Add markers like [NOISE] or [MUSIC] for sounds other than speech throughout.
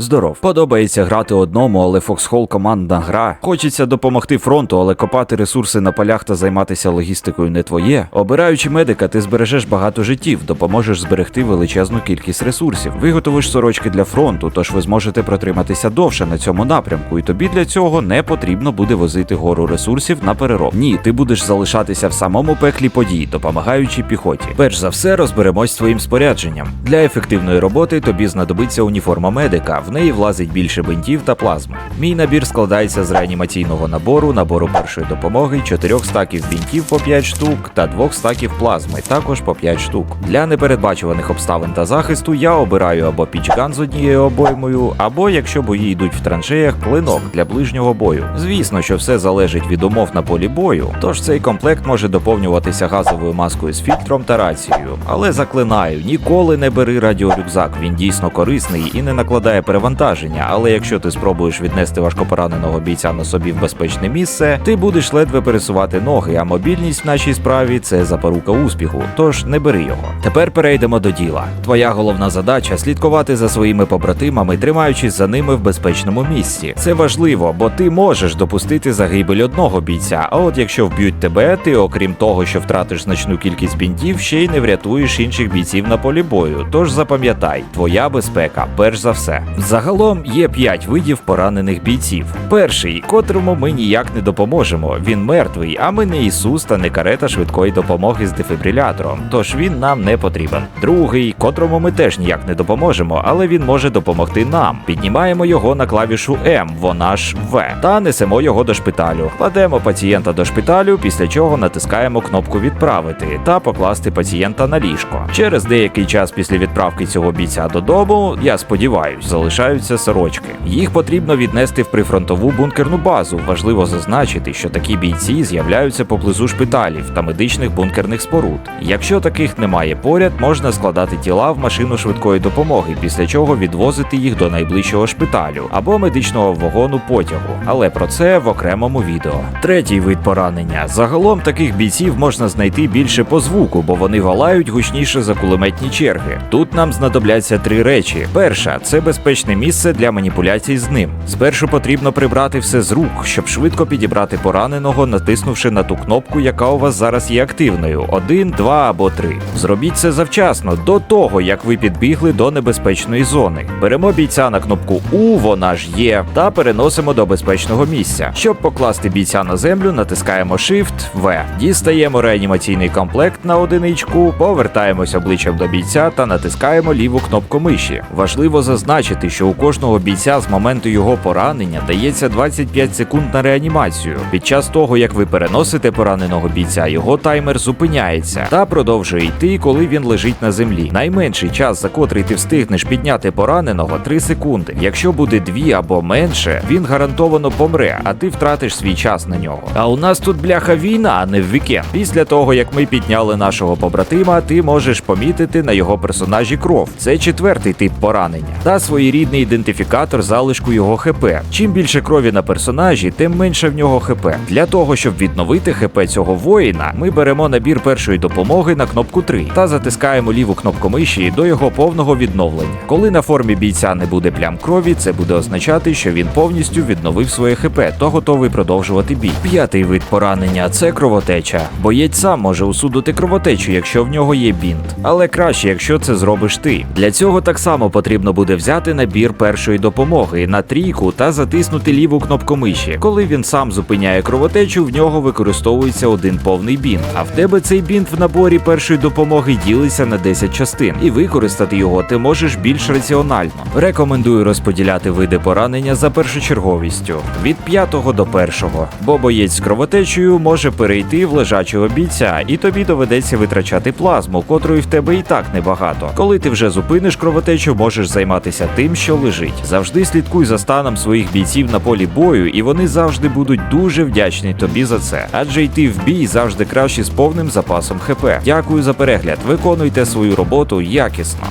Здоров. Подобається грати одному, але Foxhole командна гра. Хочеться допомогти фронту, але копати ресурси на полях та займатися логістикою не твоє. Обираючи медика, ти збережеш багато життів, допоможеш зберегти величезну кількість ресурсів. Виготовиш сорочки для фронту, тож ви зможете протриматися довше на цьому напрямку, і тобі для цього не потрібно буде возити гору ресурсів на перероб. Ні, ти будеш залишатися в самому пеклі подій, допомагаючи піхоті. Перш за все, розберемось з твоїм спорядженням. Для ефективної роботи тобі знадобиться уніформа медика. В неї влазить більше бинтів та плазми. Мій набір складається з реанімаційного набору, набору першої допомоги, чотирьох стаків бінтів по 5 штук та двох стаків плазми, також по 5 штук. Для непередбачуваних обставин та захисту я обираю або пічган з однією обоймою, або якщо бої йдуть в траншеях, клинок для ближнього бою. Звісно, що все залежить від умов на полі бою, тож цей комплект може доповнюватися газовою маскою з фільтром та рацією. Але заклинаю, ніколи не бери радіорюкзак. Він дійсно корисний і не накладає перевантаження. Але якщо ти спробуєш віднести важкопораненого бійця на собі в безпечне місце, ти будеш ледве пересувати ноги, а мобільність в нашій справі це запорука успіху. Тож не бери його. Тепер перейдемо до діла. Твоя головна задача слідкувати за своїми побратимами, тримаючись за ними в безпечному місці. Це важливо, бо ти можеш допустити загибель одного бійця. А от якщо вб'ють тебе, ти, окрім того, що втратиш значну кількість бінтів, ще й не врятуєш інших бійців на полі бою. Тож запам'ятай, твоя безпека перш за все. Загалом є п'ять видів поранених бійців. Перший, котрому ми ніяк не допоможемо. Він мертвий, а ми не Ісус та не карета швидкої допомоги з дефібрилятором. Тож він нам не потрібен. Другий, котрому ми теж ніяк не допоможемо, але він може допомогти нам. Піднімаємо його на клавішу М, вона ж В, та несемо його до шпиталю. Кладемо пацієнта до шпиталю, після чого натискаємо кнопку відправити та покласти пацієнта на ліжко. Через деякий час після відправки цього бійця додому, я сподіваюсь, залишаються сорочки. Їх потрібно віднести в прифронтову бункерну базу. Важливо зазначити, що такі бійці з'являються поблизу шпиталів та медичних бункерних споруд. Якщо таких немає поряд, можна складати тіла в машину швидкої допомоги, після чого відвозити їх до найближчого шпиталю або медичного вагону потягу. Але про це в окремому відео. Третій вид поранення. Загалом таких бійців можна знайти більше по звуку, бо вони валають гучніше за кулеметні черги. Тут нам знадобляться три речі: перша це безпечне місце для маніпуляцій з ним. Спершу потрібно прибрати все з рук, щоб швидко підібрати пораненого, натиснувши на ту кнопку, яка у вас зараз є активною: один, два або три. Зробіть це завчасно, до того як ви підбігли до небезпечної зони. Беремо бійця на кнопку У, вона ж є, та переносимо до безпечного місця. Щоб покласти бійця на землю, натискаємо Shift V. Дістаємо реанімаційний комплект на одиничку, повертаємось обличчям до бійця та натискаємо ліву кнопку миші. Важливо зазначити, що у кожного бійця з моменту його поранення дається 25 секунд на реанімацію. Під час того, як ви переносите пораненого бійця, його таймер зупиняється та продовжує йти, коли він лежить на землі. Найменший час, за котрий ти встигнеш підняти пораненого 3 секунди. Якщо буде дві або менше, він гарантовано помре, а ти втратиш свій час на нього. А у нас тут бляха війна, а не в вікенд. Після того, як ми підняли нашого побратима, ти можеш помітити на його персонажі кров. Це четвертий тип поранення та своєрідний ідентифікатор залишку його ХП. Чим більше крові на персонажі, тим менше в нього ХП. Для того, щоб відновити ХП цього воїна, ми беремо набір першої допомоги на кнопку 3 та затискаємо ліву кнопку миші до його повного відновлення. Коли на формі бійця не буде плям крові, це буде означати, що він повністю відновив своє ХП, то готовий продовжувати бій. П'ятий вид поранення це кровотеча. Боєць сам може усудити кровотечу, якщо в нього є бінт, але краще, якщо це зробиш ти. Для цього так само потрібно буде взяти набір першої допомоги на трійку та затиснути ліву кнопку миші. Коли він сам зупиняє кровотечу, в нього використовується один повний бінт. А в тебе цей бінт в наборі першої допомоги ділиться на 10 частин, і використати його ти можеш більш раціонально. Рекомендую розподіляти види поранення за першочерговістю від п'ятого до першого, бо боєць з кровотечею може перейти в лежачого бійця, і тобі доведеться витрачати плазму, котрої в тебе і так небагато. Коли ти вже зупиниш кровотечу, можеш займатися тим, що лежить. Завжди слідкуй за станом своїх бійців на полі бою, і вони завжди будуть дуже вдячні тобі за це. Адже йти в бій завжди краще з повним запасом ХП. Дякую за перегляд. Виконуйте свою роботу якісно.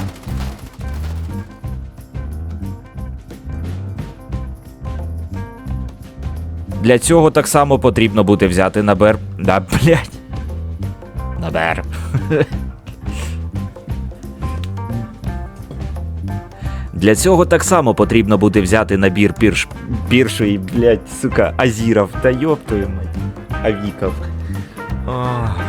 Для цього так само потрібно буде взяти набер. Да, блять. Набер. [LAUGHS] Для цього так само потрібно буде взяти набір пірш... піршої, блядь, сука, азіров та йоптою мать. Авіков. Ах.